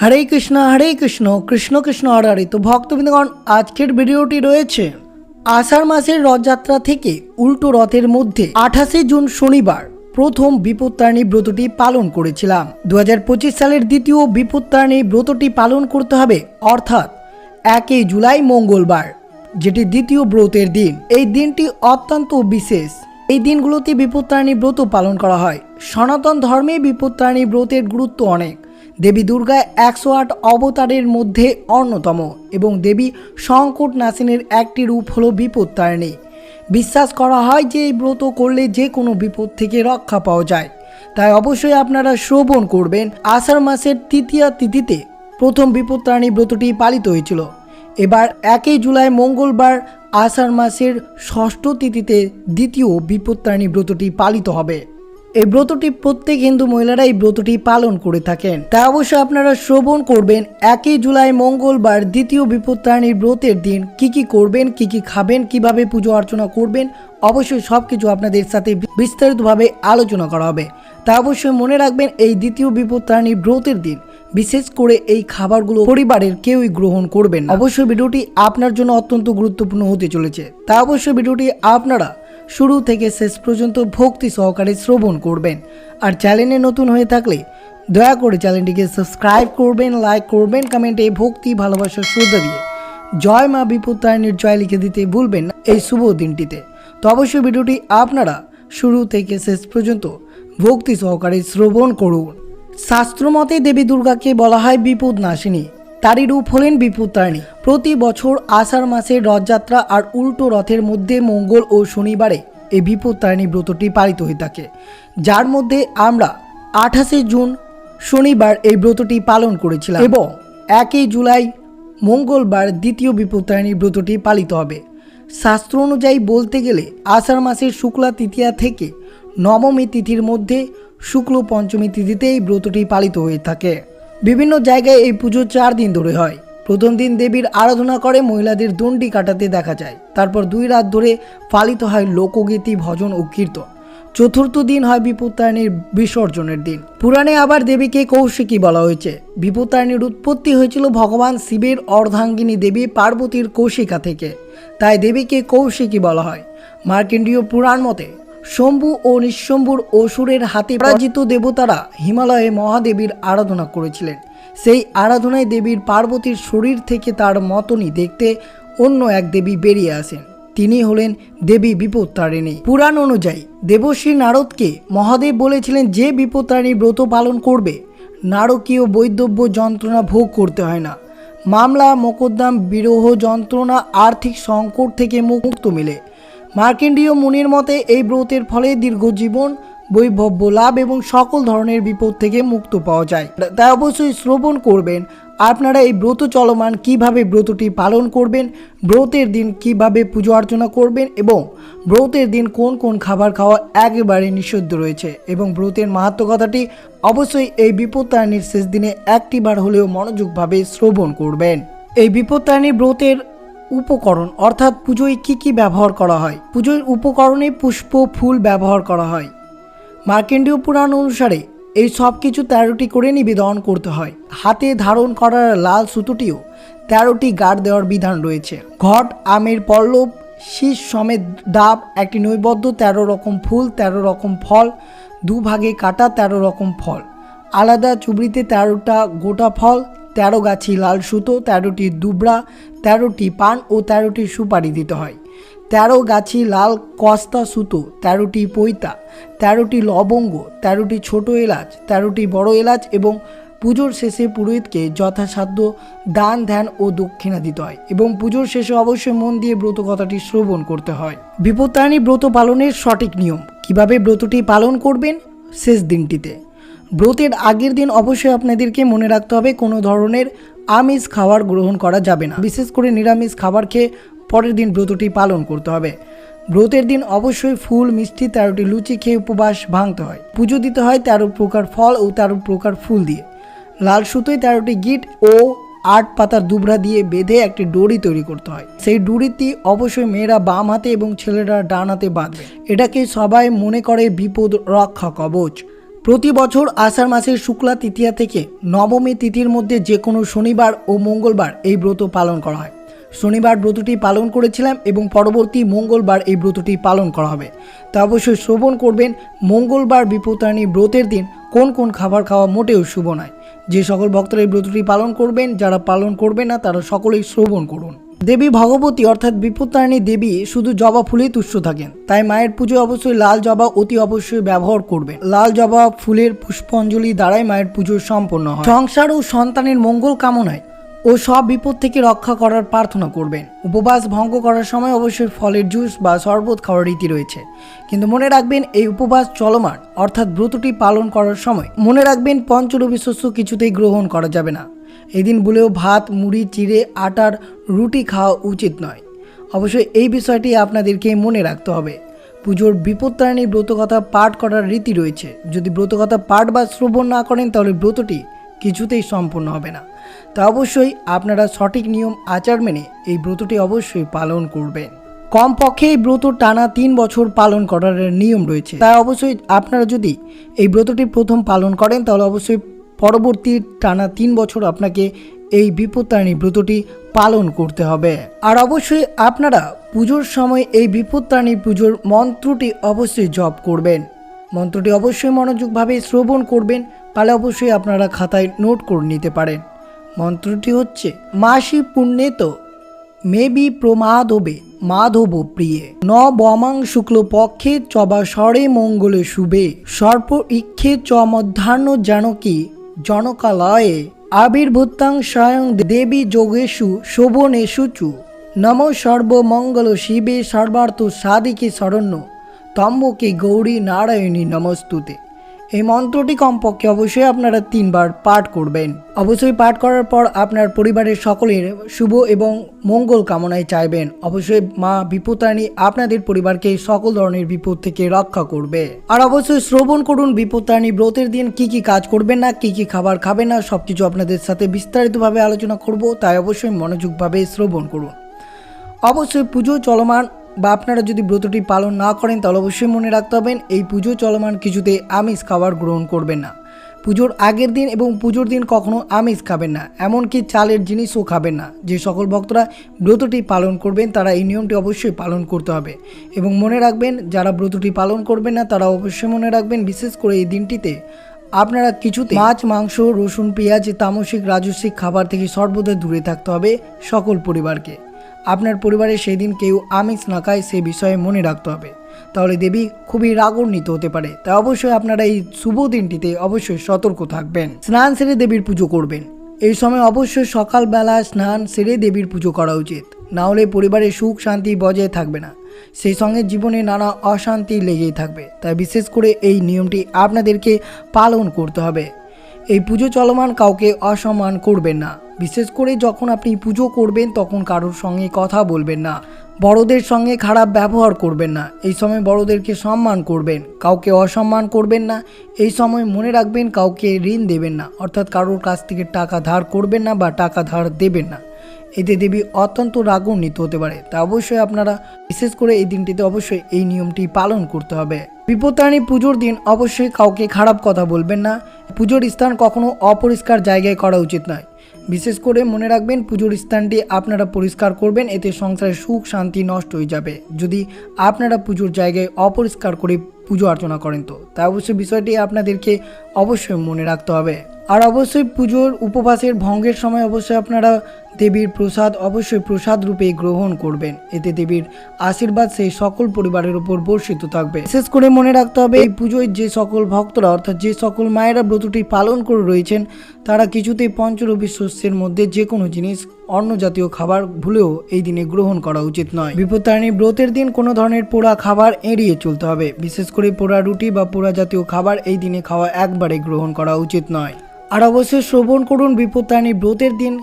হরে কৃষ্ণ হরে কৃষ্ণ কৃষ্ণ কৃষ্ণ হরে তো ভক্তবৃন্দগণ, আজকের ভিডিওটি রয়েছে আষাঢ় মাসের রথযাত্রা থেকে উল্টো রথের মধ্যে আঠাশে জুন শনিবার প্রথম বিপত্তারিণী ব্রতটি পালন করেছিলাম। দু হাজার পঁচিশ সালের দ্বিতীয় বিপত্তারিণী ব্রতটি পালন করতে হবে, অর্থাৎ একই জুলাই মঙ্গলবার, যেটি দ্বিতীয় ব্রতের দিন। এই দিনটি অত্যন্ত বিশেষ। এই দিনগুলোতে বিপত্তারিণী ব্রত পালন করা হয়। সনাতন ধর্মে বিপত্তারিণী ব্রতের গুরুত্ব অনেক। দেবী দুর্গা একশো আট অবতারের মধ্যে অন্যতম এবং দেবী সংকট নাসিনের একটি রূপ হল বিপত্তারিণী। বিশ্বাস করা হয় যে এই ব্রত করলে যে কোনো বিপদ থেকে রক্ষা পাওয়া যায়। তাই অবশ্যই আপনারা শ্রবণ করবেন আষাঢ় মাসের তৃতীয়া তিথিতে। প্রথম বিপত্তারিণী ব্রতটি পালিত হয়েছিল। এবার একই জুলাই মঙ্গলবার আষাঢ় মাসের ষষ্ঠ তিথিতে দ্বিতীয় বিপত্তারিণী ব্রতটি পালিত হবে। এই ব্রতটি প্রত্যেক হিন্দু মহিলারা এই ব্রতটি পালন করে থাকেন। তা অবশ্য আপনারা শ্রবণ করবেন, একই জুলাই মঙ্গলবার দ্বিতীয় বিপত্তারিণীর ব্রতের দিন। কি কি করবেন, কি কি খাবেন, কীভাবে পুজো অর্চনা করবেন, অবশ্যই সব কিছু আপনাদের সাথে বিস্তারিতভাবে আলোচনা করা হবে। তা অবশ্যই মনে রাখবেন, এই দ্বিতীয় বিপত্তারিণীর ব্রতের দিন। বিশেষ করে এই খাবারগুলো পরিবারের কেউই গ্রহণ করবেন অবশ্যই ভিডিওটি আপনার জন্য অত্যন্ত গুরুত্বপূর্ণ হতে চলেছে। তা অবশ্যই ভিডিওটি আপনারা শুরু থেকে শেষ পর্যন্ত ভক্তি সহকারে শ্রবণ করবেন। আর চ্যানেলে নতুন হয়ে থাকলে দয়া করে চ্যানেলটিকে সাবস্ক্রাইব করবেন, লাইক করবেন, কমেন্টে ভক্তি, ভালোবাসা, শ্রদ্ধা দিয়ে জয় মা বিপত্তায়নের জয় লিখে দিতে ভুলবেন না এই শুভ দিনটিতে। তো অবশ্যই ভিডিওটি আপনারা শুরু থেকে শেষ পর্যন্ত ভক্তি সহকারে শ্রবণ করুন। শাস্ত্রমতে দেবী দুর্গাকে বলা হয় বিপদ নাশিনী। তারই রূপ হলেন বিপত্তারিণী প্রতি বছর আষাঢ় মাসের রথযাত্রা আর উল্টো রথের মধ্যে মঙ্গল ও শনিবারে এই বিপত্তারিণী ব্রতটি পালিত হয়ে থাকে। যার মধ্যে আমরা আঠাশে জুন শনিবার এই ব্রতটি পালন করেছিলাম এবং একই জুলাই মঙ্গলবার দ্বিতীয় বিপত্তারিণী ব্রতটি পালিত হবে। শাস্ত্র অনুযায়ী বলতে গেলে আষাঢ় মাসের শুক্লা তৃতীয়া থেকে নবমী তিথির মধ্যে শুক্ল পঞ্চমী তিথিতে এই ব্রতটি পালিত হয়ে থাকে। বিভিন্ন জায়গায় এই পুজো চার দিন ধরে হয়। প্রথম দিন দেবীর আরাধনা করে মহিলাদের দণ্ডি কাটাতে দেখা যায়। তারপর দুই রাত ধরে পালিত হয় লোকগীতি, ভজন ও কীর্তন। চতুর্থ দিন হয় বিপত্তারিণীর বিসর্জনের দিন। পুরাণে আবার দেবীকে কৌশিকী বলা হয়েছে। বিপত্তারিণীর উৎপত্তি হয়েছিল ভগবান শিবের অর্ধাঙ্গিনী দেবী পার্বতীর কৌশিকা থেকে। তাই দেবীকে কৌশিকী বলা হয়। মার্কেন্ডীয় পুরাণ মতে শম্ভু ও নিঃশম্ভুর অসুরের হাতে পরাজিত দেবতারা হিমালয়ে মহাদেবীর আরাধনা করেছিলেন। সেই আরাধনায় দেবীর পার্বতীর শরীর থেকে তার মতনই দেখতে অন্য এক দেবী বেরিয়ে আসেন। তিনি হলেন দেবী বিপত্তারিণী। পুরাণ অনুযায়ী দেবশ্রী নারদকে মহাদেব বলেছিলেন, যে বিপত্তারিণী ব্রত পালন করবে, নারকীয় বৈদব্য যন্ত্রণা ভোগ করতে হয় না। মামলা, মোকদ্দম, বিরহ যন্ত্রণা, আর্থিক সংকট থেকে মুক্ত মিলে। মার্কেন্ডীয় মুনির মতে, এই ব্রতের ফলে দীর্ঘ জীবন বৈভব্য লাভ এবং সকল ধরনের বিপদ থেকে মুক্ত পাওয়া যায়। তাই অবশ্যই শ্রবণ করবেন। আপনারা এই ব্রত চলমান কীভাবে ব্রতটি পালন করবেন, ব্রতের দিন কীভাবে পুজো অর্চনা করবেন এবং ব্রতের দিন কোন কোন খাবার খাওয়া একেবারে নিষিদ্ধ রয়েছে এবং ব্রতের মাহাত্ম কথাটি অবশ্যই এই বিপত্তায়নীর শেষ দিনে একটিবার হলেও মনোযোগভাবে শ্রবণ করবেন। এই বিপত্তায়নী ব্রতের উপকরণ, অর্থাৎ পুজোয় কি কি ব্যবহার করা হয়? পুজোর উপকরণে পুষ্প, ফুল ব্যবহার করা হয়। মার্কেন্ডীয় পুরাণ অনুসারে এই সব কিছু তেরোটি করে নিবেদন করতে হয়। হাতে ধারণ করার লাল সুতোটিও তেরোটি গাঢ় দেওয়ার বিধান রয়েছে। ঘট, আমের পল্লব, শীষ সমেত ডাব, একটি নৈবদ্য তেরো রকম ফুল, তেরো রকম ফল, দুভাগে কাটা তেরো রকম ফল। আলাদা চুবড়িতে তেরোটা গোটা ফল তেরো গাছি লাল সুতো, তেরোটি দুবড়া, তেরোটি পান ও তেরোটি সুপারি দিতে হয়। তেরো গাছি লাল কস্তা সুতো, তেরোটি পৈতা, তেরোটি লবঙ্গ, তেরোটি ছোট এলাচ, তেরোটি বড় এলাচ এবং পুজোর শেষে পুরোহিতকে যথাসাধ্য দান, ধ্যান ও দক্ষিণা দিতে হয় এবং পুজোর শেষে অবশ্যই মন দিয়ে ব্রত কথাটি শ্রবণ করতে হয়। বিপত্তায়নী ব্রত পালনের সঠিক নিয়ম। কীভাবে ব্রতটি পালন করবেন? শেষ দিনটিতে। ব্রতের আগের দিন অবশ্যই আপনাদেরকে মনে রাখতে হবে, কোনো ধরনের আমিষ খাবার গ্রহণ করা যাবে না। বিশেষ করে নিরামিষ খাবার খেয়ে পরের দিন ব্রতটি পালন করতে হবে। ব্রতের দিন অবশ্যই ফুল, মিষ্টি, তেরোটি লুচি খেয়ে উপবাস ভাঙতে হয়। পুজো দিতে হয় তেরো প্রকার ফল ও তেরো প্রকার ফুল দিয়ে। লাল সুতোয় তেরোটি গিট ও আট পাতার দুবরা দিয়ে বেঁধে একটি ডুরি তৈরি করতে হয়। সেই ডুরিটি অবশ্যই মেয়েরা বাম হাতে এবং ছেলেরা ডান হাতে বাঁধবে। এটাকে সবাই মনে করে বিপদ রক্ষা কবচ। প্রতি বছর আষাঢ় মাসের শুক্লা তৃতীয়া থেকে নবমী তিথির মধ্যে যে কোনো শনিবার ও মঙ্গলবার এই ব্রত পালন করা হয়। শনিবার ব্রতটি পালন করেছিলাম এবং পরবর্তী মঙ্গলবার এই ব্রতটি পালন করা হবে। তা অবশ্যই শ্রবণ করবেন। মঙ্গলবার বিপত্তারিণী ব্রতের দিন কোন কোন খাবার খাওয়া মোটেও শুভ নয়। যে সকল ভক্তরা এই ব্রতটি পালন করবেন, যারা পালন করবেন না, তারা সকলেই শ্রবণ করুন। দেবী ভগবতী অর্থাৎ বিপত্তারিণী দেবী শুধু জবা ফুলেই তুষ্ট থাকেন। তাই মায়ের পুজো অবশ্যই লাল জবা অতি অবশ্যই ব্যবহার করবেন। লাল জবা ফুলের পুষ্পাঞ্জলি দ্বারাই মায়ের পুজো সম্পন্ন হয়। সংসার ও সন্তানের মঙ্গল কামনায় ও সব বিপদ থেকে রক্ষা করার প্রার্থনা করবেন। উপবাস ভঙ্গ করার সময় অবশ্যই ফলের জুস বা শরবত খাওয়ার রীতি রয়েছে। কিন্তু মনে রাখবেন এই উপবাস চলমান, অর্থাৎ ব্রতটি পালন করার সময় মনে রাখবেন পঞ্চরবি শস্য কিছুতেই গ্রহণ করা যাবে না। এদিন বলেও ভাত, মুড়ি, চিড়ে, আটার রুটি খাওয়া উচিত নয়। অবশ্যই এই বিষয়টি আপনাদেরকে মনে রাখতে হবে। পুজোর বিপত্তারিণী ব্রতকথা পাঠ করার রীতি রয়েছে। যদি ব্রতকথা পাঠ বা শ্রবণ না করেন, তাহলে ব্রতটি কিছুতেই সম্পূর্ণ হবে না। তা অবশ্যই আপনারা সঠিক নিয়ম আচার মেনে এই ব্রতটি অবশ্যই পালন করবেন। কমপক্ষে এই ব্রত টানা তিন বছর পালন করার নিয়ম রয়েছে। তাই অবশ্যই আপনারা যদি এই ব্রতটি প্রথম পালন করেন, তাহলে অবশ্যই পরবর্তী টানা তিন বছর আপনাকে এই বিপত্তারিণী ব্রতটি পালন করতে হবে। আর অবশ্যই আপনারা পুজোর সময় এই বিপত্তারিণী পুজোর মন্ত্রটি অবশ্যই জপ করবেন। মন্ত্রটি অবশ্যই মনোযোগভাবে শ্রবণ করবেন, তাহলে অবশ্যই আপনারা খাতায় নোট করে নিতে পারেন। মন্ত্রটি হচ্ছে, মাসি পুণ্যে তো মেবি প্রমাদবে মাধব প্রিয়ে। ন বমাং শুক্ল পক্ষে চবা স্বরে মঙ্গলে শুভে। সর্প ইক্ষে চ মধ্যাহ্ন জানকী জনকালয়ে আবির্ভূতাং স্বয়ং দেবী যোগেশু শোভনেশু চু। নম সর্বমঙ্গল শিবে সর্বার্থ সাদিকে শরণ্য। তম্বকে গৌরী নারায়ণী নমস্তুতে। এই মন্ত্রটি কমপক্ষে অবশ্যই আপনারা তিনবার পাঠ করবেন। অবশ্যই পাঠ করার পর আপনার পরিবারের সকলের শুভ এবং মঙ্গল কামনায় চাইবেন। অবশ্যই মা বিপত্তারিণী আপনাদের পরিবারকে সকল ধরনের বিপদ থেকে রক্ষা করবে। আর অবশ্যই শ্রবণ করুন বিপত্তারিণী ব্রতের দিন, কি কি কাজ করবেন না, কি কি খাবার খাবেন না, সবকিছু আপনাদের সাথে বিস্তারিতভাবে আলোচনা করব, তাই অবশ্যই মনোযোগভাবে শ্রবণ করুন। অবশ্যই পুজো চলমান বা আপনারা যদি ব্রতটি পালন না করেন, তাহলে অবশ্যই মনে রাখতে হবেন, এই পুজো চলমান কিছুতে আমিষ খাবার গ্রহণ করবেন না। পুজোর আগের দিন এবং পুজোর দিন কখনো আমিষ খাবেন না, এমনকি চালের জিনিসও খাবেন না। যে সকল ভক্তরা ব্রতটি পালন করবেন, তারা এই নিয়মটি অবশ্যই পালন করতে হবে। এবং মনে রাখবেন, যারা ব্রতটি পালন করবেন না, তারা অবশ্যই মনে রাখবেন, বিশেষ করে এই দিনটিতে আপনারা কিছুতে মাছ, মাংস, রসুন, পেঁয়াজ, তামসিক, রাজস্বিক খাবার থেকে সর্বদা দূরে থাকতে হবে সকল পরিবারকে। আপনার পরিবারে সেই দিন কেউ আমিষ না খায় সে বিষয়ে মনে রাখতে হবে। তাহলে দেবী খুবই রাগান্বিত হতে পারে। তাই অবশ্যই আপনারা এই শুভ দিনটিতে অবশ্যই সতর্ক থাকবেন। স্নান সেরে দেবীর পুজো করবেন। এই সময় অবশ্যই সকালবেলা স্নান সেরে দেবীর পুজো করা উচিত। না হলে পরিবারে সুখ শান্তি বজায় থাকবে না। সেই সঙ্গে জীবনে নানা অশান্তি লেগেই থাকবে। তাই বিশেষ করে এই নিয়মটি আপনাদেরকে পালন করতে হবে। এই পুজো চলমান কাউকে অসম্মান করবেন না। বিশেষ করে যখন আপনি পুজো করবেন, তখন কারোর সঙ্গে কথা বলবেন না। বড়দের সঙ্গে খারাপ ব্যবহার করবেন না। এই সময় বড়দেরকে সম্মান করবেন। কাউকে অসম্মান করবেন না। এই সময় মনে রাখবেন কাউকে ঋণ দেবেন না। অর্থাৎ কারোর কাছ থেকে টাকা ধার করবেন না বা টাকা ধার দেবেন না। এতে দেবী অত্যন্ত রাগান্বিত হতে পারে। তা অবশ্যই আপনারা, বিশেষ করে এই দিনটিতে অবশ্যই এই নিয়মটি পালন করতে হবে। বিপত্তারিণী পুজোর দিন অবশ্যই কাউকে খারাপ কথা বলবেন না। পুজোর স্থান কখনো অপরিষ্কার জায়গায় করা উচিত নয়। বিশেষ করে মনে রাখবেন, পুজোর স্থানটি আপনারা পরিষ্কার করবেন, এতে সংসারের সুখ, শান্তি নষ্ট হয়ে যাবে। যদি আপনারা পুজোর জায়গায় অপরিষ্কার করে পুজো অর্চনা করেন তো। তাই অবশ্যই বিষয়টি আপনাদেরকে অবশ্যই মনে রাখতে হবে। আর অবশ্যই পুজোর উপবাসের ভঙ্গের সময় অবশ্যই আপনারা দেবীর প্রসাদ, অবশ্যই প্রসাদ রূপে গ্রহণ করবেন। এতে দেবীর আশীর্বাদ সেই সকল পরিবারের উপর বর্ষিত থাকবে। বিশেষ করে মনে রাখতে হবে, এই পুজোয় যে সকল ভক্তরা, অর্থাৎ যে সকল মায়েরা ব্রতটি পালন করে রয়েছেন, তারা কিছুতেই পঞ্চরবি শস্যের মধ্যে যে কোনো জিনিস অন্য জাতীয় খাবার ভুলেও এই দিনে গ্রহণ করা উচিত নয়। বিপত্তারিণী ব্রতের দিন কোনো ধরনের পোড়া খাবার এড়িয়ে চলতে হবে। বিশেষ করে পোড়া রুটি বা পোড়া জাতীয় খাবার এই দিনে খাওয়া একবারে গ্রহণ করা উচিত নয়। আর অবশ্যই শ্রবণ করুন বিপত্তারিণী ব্রতের দিন।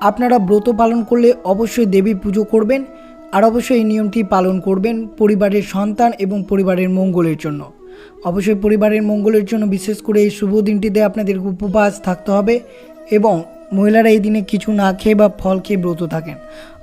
আপনারা ব্রত পালন করলে অবশ্যই দেবী পুজো করবেন। আর অবশ্যই এই নিয়মটি পালন করবেন পরিবারের সন্তান এবং পরিবারের মঙ্গলের জন্য। অবশ্যই পরিবারের মঙ্গলের জন্য বিশেষ করে এই শুভ দিনটিতে আপনাদের উপবাস থাকতে হবে এবং মহিলারা এই দিনে কিছু না খেয়ে বা ফল খেয়ে ব্রত থাকেন।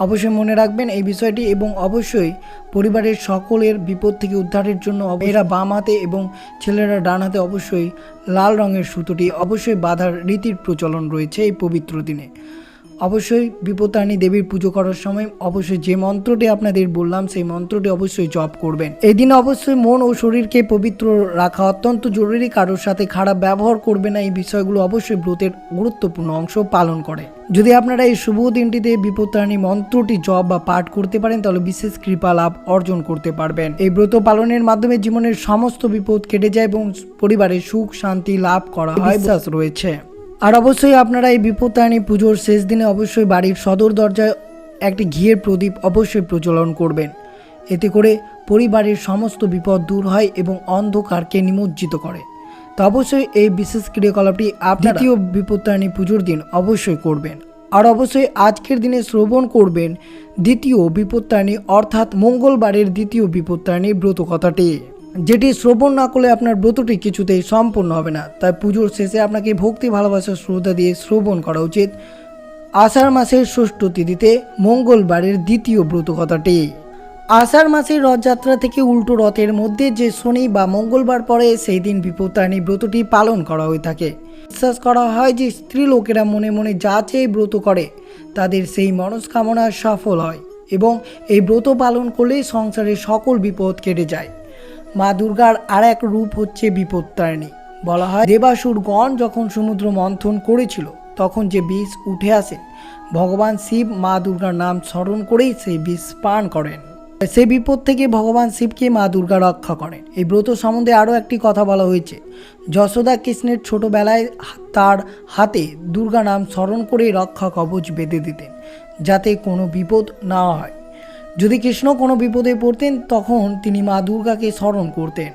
অবশ্যই মনে রাখবেন এই বিষয়টি এবং অবশ্যই পরিবারের সকলের বিপদ থেকে উদ্ধারের জন্য এরা বাম হাতে এবং ছেলেরা ডান হাতে অবশ্যই লাল রঙের সুতোটি, অবশ্যই বাধার রীতির প্রচলন রয়েছে এই পবিত্র দিনে। অবশ্যই বিপত্তারিণী দেবীর পুজো করার সময় অবশ্যই যে মন্ত্রটি আপনাদের বললাম, সেই মন্ত্রটি অবশ্যই জপ করবেন। এই দিন অবশ্যই মন ও শরীরকে পবিত্র রাখা অত্যন্ত জরুরি, কারোর সাথে খারাপ ব্যবহার করবে না। এই বিষয়গুলো অবশ্যই ব্রতের গুরুত্বপূর্ণ অংশ পালন করে। যদি আপনারা এই শুভ দিনটিতে বিপত্তারিণী মন্ত্রটি জপ বা পাঠ করতে পারেন, তাহলে বিশেষ কৃপা লাভ অর্জন করতে পারবেন। এই ব্রত পালনের মাধ্যমে জীবনের সমস্ত বিপদ কেটে যায় এবং পরিবারের সুখ, শান্তি লাভ করা বিশ্বাস রয়েছে। আর অবশ্যই আপনারা এই বিপত্তায়নী পুজোর শেষ দিনে অবশ্যই বাড়ির সদর দরজায় একটি ঘিয়ের প্রদীপ অবশ্যই প্রচলন করবেন। এতে করে পরিবারের সমস্ত বিপদ দূর হয় এবং অন্ধকারকে নিমজ্জিত করে। তো অবশ্যই এই বিশেষ ক্রিয়াকলাপটি আপনার বিপত্তায়নী পুজোর দিন অবশ্যই করবেন। আর অবশ্যই আজকের দিনে শ্রবণ করবেন দ্বিতীয় বিপত্তায়নী অর্থাৎ মঙ্গলবারের দ্বিতীয় বিপত্তায়নী ব্রত কথাটি যেটি শ্রবণ না করলে আপনার ব্রতটি কিছুতেই সম্পূর্ণ হবে না। তাই পুজোর শেষে আপনাকে ভক্তি ভালোবাসার শ্রদ্ধা দিয়ে শ্রবণ করা উচিত। আষাঢ় মাসের ষষ্ঠ তিথিতে মঙ্গলবারের দ্বিতীয় ব্রত কথাটি আষাঢ় মাসের রথযাত্রা থেকে উল্টো রথের মধ্যে যে শনি বা মঙ্গলবার পরে সেই দিন বিপত্তায়নী ব্রতটি পালন করা হয়ে থাকে। বিশ্বাস করা হয় যে স্ত্রী লোকেরা মনে মনে যা চেয়ে ব্রত করে, তাদের সেই মনস্কামনা সফল হয় এবং এই ব্রত পালন করলে সংসারের সকল বিপদ কেটে যায়। মা দুর্গার আর এক রূপ হচ্ছে বিপত্তারিণী। বলা হয় দেবাসুরগণ যখন সমুদ্র মন্থন করেছিল, তখন যে বিষ উঠে আসে, ভগবান শিব মা দুর্গার নাম স্মরণ করেই সেই বিষ পান করেন। সে বিপদ থেকে ভগবান শিবকে মা দুর্গা রক্ষা করেন। এই ব্রত সম্বন্ধে আরও একটি কথা বলা হয়েছে। যশোদা কৃষ্ণের ছোটবেলায় তার হাতে দুর্গা নাম স্মরণ করে রক্ষা কবচ বেঁধে দিতেন, যাতে কোনো বিপদ না হয়। যদি কৃষ্ণ কোনো বিপদে পড়তেন, তখন তিনি মা দুর্গাকে স্মরণ করতেন।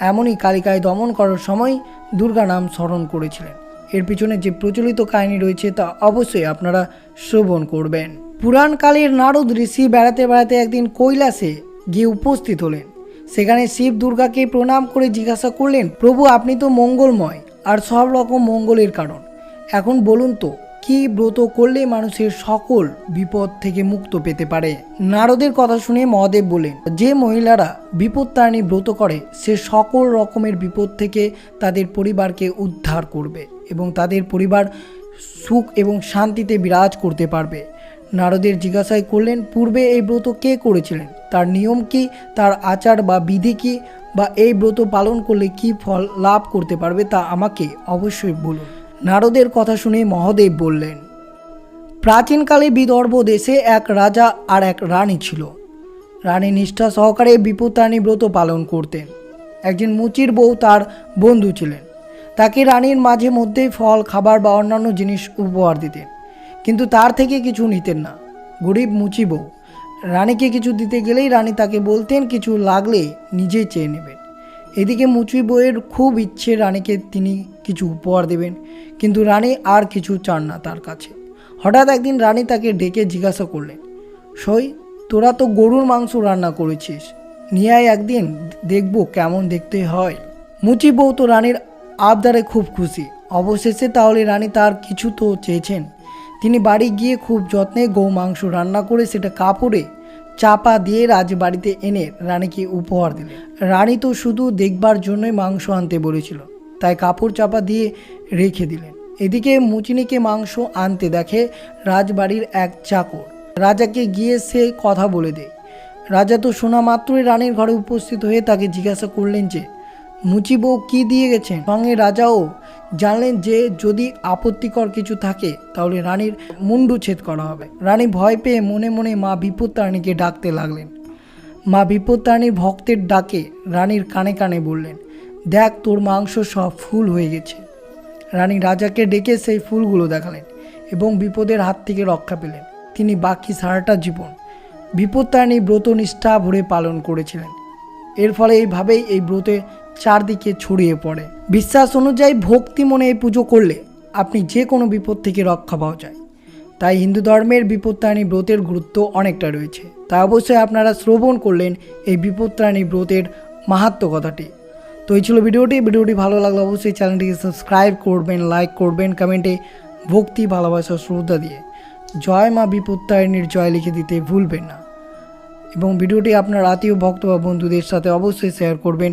এমনই কালিকায় দমন করার সময় দুর্গা নাম স্মরণ করেছিলেন। এর পিছনে যে প্রচলিত কাহিনী রয়েছে তা অবশ্যই আপনারা শ্রবণ করবেন। পুরাণকালের নারদ ঋষি বেড়াতে বেড়াতে একদিন কৈলাসে গিয়ে উপস্থিত হলেন। সেখানে শিব দুর্গাকে প্রণাম করে জিজ্ঞাসা করলেন, প্রভু, আপনি তো মঙ্গলময়, আর সব রকম মঙ্গলের কারণ। এখন বলুন তো কি ব্রত করলে মানুষের সকল বিপদ থেকে মুক্ত পেতে পারে? নারদের কথা শুনে মহাদেব বলেন যে মহিলারা বিপদ বিপত্তারিণী ব্রত করে, সে সকল রকমের বিপদ থেকে তাদের পরিবারকে উদ্ধার করবে এবং তাদের পরিবার সুখ এবং শান্তিতে বিরাজ করতে পারবে। নারদের জিজ্ঞাসায় করলেন, পূর্বে এই ব্রত কে করেছিলেন? তার নিয়ম কি? তার আচার বা বিধি কি? বা এই ব্রত পালন করলে কি ফল লাভ করতে পারবে তা আমাকে অবশ্যই বলুন। নারদের কথা শুনে মহাদেব বললেন, প্রাচীনকালে বিদর্ভ দেশে এক রাজা আর এক রানী ছিল। রানী নিষ্ঠা সহকারে বিপত্তানী ব্রত পালন করতেন। একজন মুচির বউ তার বন্ধু ছিলেন। তাকে রানীর মাঝে মধ্যেই ফল, খাবার বা অন্যান্য জিনিস উপহার দিতেন। কিন্তু তার থেকে কিছু নিতেন না। গরিব মুচি বউ। রানীকে কিছু দিতে গেলেই রানী তাকে বলতেন, কিছু লাগলে নিজেই চেয়ে নেবেন। এদিকে মুচি বইয়ের খুব ইচ্ছে রানীকে তিনি কিছু উপহার দেবেন, কিন্তু রানী আর কিছু চান না তার কাছে। হঠাৎ একদিন রানী তাকে ডেকে জিজ্ঞাসা করলেন, সই, তোরা তো গরুর মাংস রান্না করেছিস নিয়ে আয় একদিন দেখব কেমন দেখতে হয়? মুচি বউ তো রানীর আবদারে খুব খুশি। অবশেষে তাহলে রানী তার কিছু তো চেয়েছেন। তিনি বাড়ি গিয়ে খুব যত্নে গৌ মাংস রান্না করে সেটা কাপড়ে চাপা দিয়ে রাজবাড়িতে এনে রানীকে উপহার দিলেন রানী তো শুধু দেখবার জন্যই মাংস আনতে বলেছিল, তাই কাপড় চাপা দিয়ে রেখে দিলেন। এদিকে মুচিনিকে মাংস আনতে দেখে রাজবাড়ির এক চাকর। রাজাকে গিয়ে সে কথা বলে দেয়। রাজা তো শোনা মাত্রই রানীর ঘরে উপস্থিত হয়ে তাকে জিজ্ঞাসা করলেন যে মুচি বউ কী দিয়ে গেছেন? সঙ্গে রাজাও জানলেন যে যদি আপত্তিকর কিছু থাকে, তাহলে রানীর মুন্ডু ছেদ করা হবে। রানী ভয় পেয়ে মনে মনে মা বিপত্তারিণীকে ডাকতে লাগলেন। মা বিপত্তারিণীর ভক্তের ডাকে রানীর কানে কানে বললেন, দেখ, তোর মাংস সব ফুল হয়ে গেছে। রানী রাজাকে ডেকে সেই ফুলগুলো দেখালেন এবং বিপদের হাত থেকে রক্ষা পেলেন। তিনি বাকি সারাটা জীবন বিপত্তারিণী ব্রত নিষ্ঠা ভরে পালন করেছিলেন। এর ফলে এইভাবেই এই ব্রতে চারদিকে ছড়িয়ে পড়ে। বিশ্বাস অনুযায়ী ভক্তি মনে এই পুজো করলে আপনি যে কোনো বিপদ থেকে রক্ষা পাওয়া যায়। তাই হিন্দু ধর্মের বিপত্তারিণী ব্রতের গুরুত্ব অনেকটা রয়েছে। তাই অবশ্যই আপনারা শ্রবণ করলেন এই বিপত্তারিণী ব্রতের মাহাত্ম কথাটি। তো এই ছিল ভিডিওটি। ভিডিওটি ভালো লাগলে অবশ্যই চ্যানেলটিকে সাবস্ক্রাইব করবেন, লাইক করবেন, কমেন্টে ভক্তি, ভালোবাসা, শ্রদ্ধা দিয়ে জয় মা বিপত্তারিণীর জয় লিখে দিতে ভুলবেন না। এবং ভিডিওটি আপনার আত্মীয়, ভক্ত বা বন্ধুদের সাথে অবশ্যই শেয়ার করবেন।